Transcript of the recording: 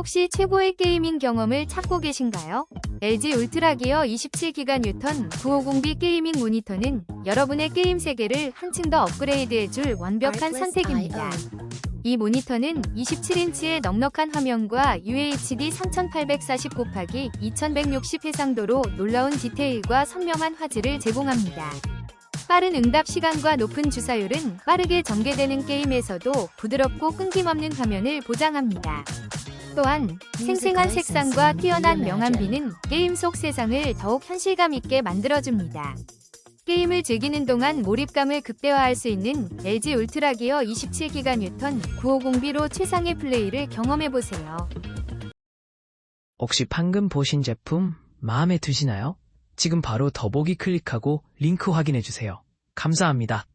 혹시 최고의 게이밍 경험을 찾고 계신가요? LG 울트라 기어 27기가 뉴턴 950B 게이밍 모니터는 여러분의 게임 세계를 한층 더 업그레이드해줄 완벽한 선택입니다. 이 모니터는 27인치의 넉넉한 화면과 UHD 3840 곱하기 2160 해상도로 놀라운 디테일과 선명한 화질을 제공합니다. 빠른 응답 시간과 높은 주사율은 빠르게 전개되는 게임에서도 부드럽고 끊김없는 화면을 보장합니다. 또한 생생한 색상과 뛰어난 명암비는 게임 속 세상을 더욱 현실감 있게 만들어줍니다. 게임을 즐기는 동안 몰입감을 극대화할 수 있는 LG 울트라 기어 27기가 뉴턴 950B로 최상의 플레이를 경험해보세요. 혹시 방금 보신 제품 마음에 드시나요? 지금 바로 더보기 클릭하고 링크 확인해주세요. 감사합니다.